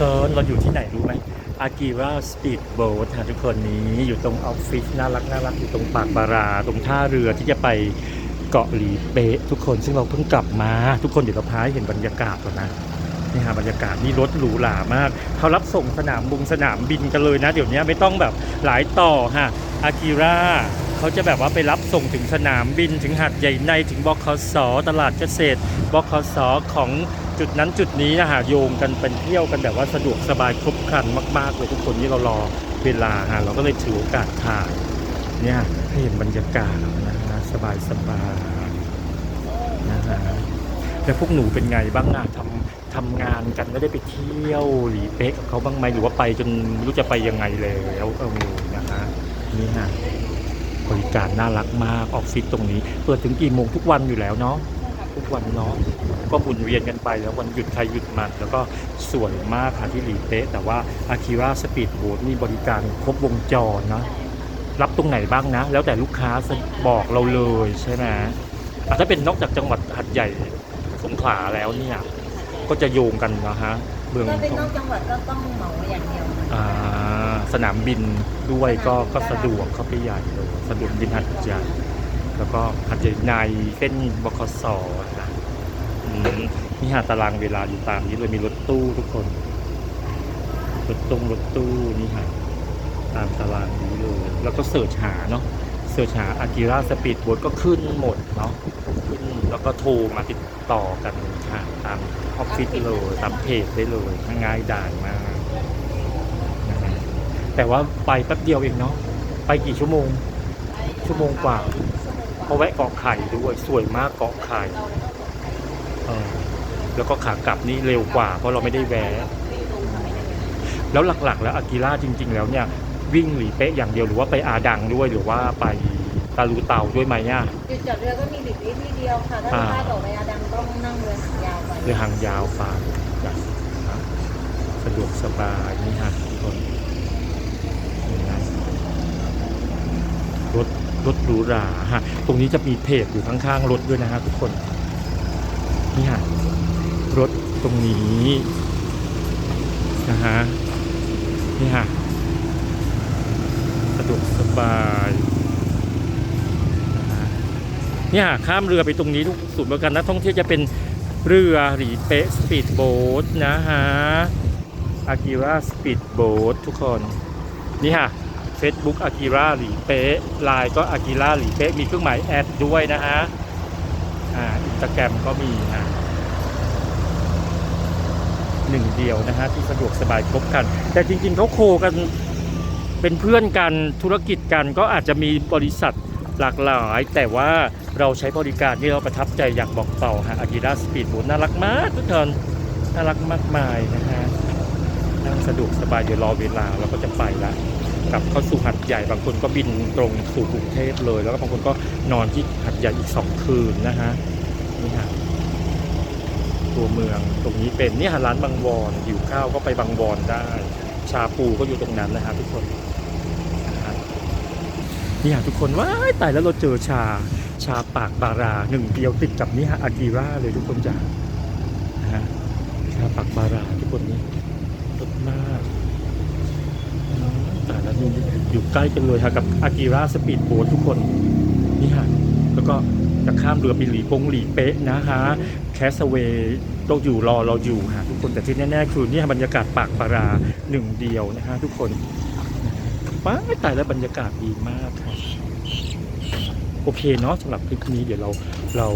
คนเราอยู่ที่ไหนรู้ไหมอากิระสปีดโบ๊ทค่ะทุกคนนี้อยู่ตรงออฟฟิศน่ารักน่ารักอยู่ตรงปากบารา ตรงท่าเรือที่จะไปเกาะหลีเป๊ะทุกคนซึ่งเราเพิ่งกลับมา ทุกคนเดี๋ยวเราพาให้เห็นบรรยากาศก่อนนะนี่ฮะบรรยากาศนี่รถหรูหรามาก เขารับส่งสนามบุงสนามบินกันเลยนะ เดี๋ยวนี้ไม่ต้องแบบหลายต่อฮะอากิระ เขาจะแบบว่าไปรับส่งถึงสนามบินถึงหาดใหญ่ในถึงบคสตลาดเกษตรบคสของจุดนั้นจุดนี้นะฮะโยงกันเป็นเที่ยวกันแบบว่าสะดวกสบายครบครันมากๆเลยทุกคนนี่เรารอเวลาฮะเราก็เลยถือโอกาสถ่ายเนี่ยให้เห็นบรรยากาศนะฮะสบายสบายนะฮะแล้วพวกหนูเป็นไงบ้างอะทำทำงานกันไม่ได้ไปเที่ยวหลีเป๊ะกับเขาบ้างไหมหรือว่าไปจนไม่รู้จะไปยังไงแล้วเออนะฮะนี่ฮะ บริการน่ารักมากออฟฟิศตรงนี้เปิดถึงกี่โมงทุกวันอยู่แล้วเนาะทุกวันเนาะก็หมุนเวียนกันไปแล้ววันหยุดใครหยุดมัน แล้วก็สวยมากค่ะที่หลีเป๊ะ แต่ว่าอาคิราสปีดโบ๊ทนี่บริการครบวงจรนะรับตรงไหนบ้างนะ แล้วแต่ลูกค้าบอกเราเลยใช่ไหมถ้าเป็นนอกจากจังหวัดหัดใหญ่สงขลาแล้วเนี่ยก็จะโยงกันนะฮะ เมืองถ้าเป็นทนอองกจังหวัดก็ต้องเหมาอย่างเดียวอ่าสนามบินด้วยก็ก็สะดวกเข้าไปใหญ่เลยสะดวกบินหัดใหญ่แล้วก็หัดใหญ่ในเส้นบคสนะอืมนี่หาตารางเวลาอยู่ตามนี้เลยมีรถตู้ทุกคนรถตรงรถตู้นี่ฮะตามตารางนี้เลยแล้วก็เสิร์ชหาเนาะ เสิร์ชหาอากิระสปีดโบ๊ทก็ขึ้นหมดเนาะขึ้นแล้วก็โทรมาติดต่อกันค่ะตามออฟฟิศเลยตามเพจได้เลยง่ายดายมากนะฮะแต่ว่าไปแป๊บเดียวเองเนาะไปกี่ชั่วโมง ชั่วโมงกว่าเพราะแวะเกาะไข่ด้วยสวยมากเกาะไข่แล้วก็ขากลับนี่เร็วกว่า เพราะเราไม่ได้แวะแล้วหลักๆ แล้วอากิระจริง ๆ แล้วเนี่ย วิ่งหลีเป๊ะอย่างเดียวหรือว่าไปอาดังด้วยหรือว่าไปตาลูเตาด้วยไหมเนี่ยจุดจอดเรือก็มีหลีกเลี่ยงที่เดียวค่ะถ้าอ่าลูกค้าต่อไปอาดังต้องนั่งเรือหางยาวไปเรือหางยาวไปจ้ะครับสะดวกสบายนี่ฮะทุกคนนี่นะรถรถหรูหราฮะตรงนี้จะมีเพจอยู่ข้างๆรถด้วยนะฮะทุกคนนี่ฮะรถตรงนี้นะฮะนี่ฮะสะ ดวกสบายนะฮะเนี่ยข้ามเรือไปตรงนี้ทุกศูนย์บริการนักท่องเที่ยวจะเป็นเรือหลีเป๊ะสปีดโบ๊ทนะฮะอากิระสปีดโบ๊ททุกคนนี่ค่ะ Facebook อากิระหลีเป๊ะไลน์ก็อากิระหลีเป๊ะมีเครื่องหมายแอดด้วยนะฮะอ่าอินสตาแกรมก็มีนะหนึ่งเดียวนะฮะที่สะดวกสบายครบคัน แต่จริงๆเขาโคกัน เป็นเพื่อนกันธุรกิจกันก็อาจจะมีบริษัทหลากหลาย แต่ว่าเราใช้บริการที่เราประทับใจอยากบอกต่อฮะอากิระสปีดโบ๊ทน่ารักมากทุกคนน่ารักมากมายนะฮะนั่งสะดวกสบายเดี๋ยวรอเวลาเราก็จะไปละกลับเข้าสู่หัดใหญ่บางคนก็บินตรงสู่กรุงเทพเลย แล้วก็บางคนก็นอนที่หัดใหญ่อีกสองคืนนะฮะนี่ฮะตัวเมืองตรงนี้เป็นนี่ฮะร้านบางวอนหิวข้าวก็ไปบางวอนได้ ชาปูก็อยู่ตรงนั้นนะฮะทุกคนนะฮะนี่ฮะทุกคนว้ายตายแล้วเราเจอชาชาปากบาราหนึ่งเดียวติดกับนี่ฮะอากีราเลยทุกคนจ้านะฮะชาปากบาราทุกคนนี่รสมากแต่ละนี่อยู่ใกล้กันเลยฮะกับอากิระสปีดโบ๊ททุกคนนี่ฮะแล้วก็ จะข้ามเรือไปหลีปงหลีเป๊ะนะฮะแคสเวย์ต้องอยู่รอเราอยู่ฮะทุกคนแต่ที่แน่ๆคือเนี่ยบรรยากาศปากปาราหนึ่งเดียวนะฮะทุกคนป้ายตายแล้วบรรยากาศดีมากครับโอเคเนาะสำหรับคลิปนี้เดี๋ยวเราเรา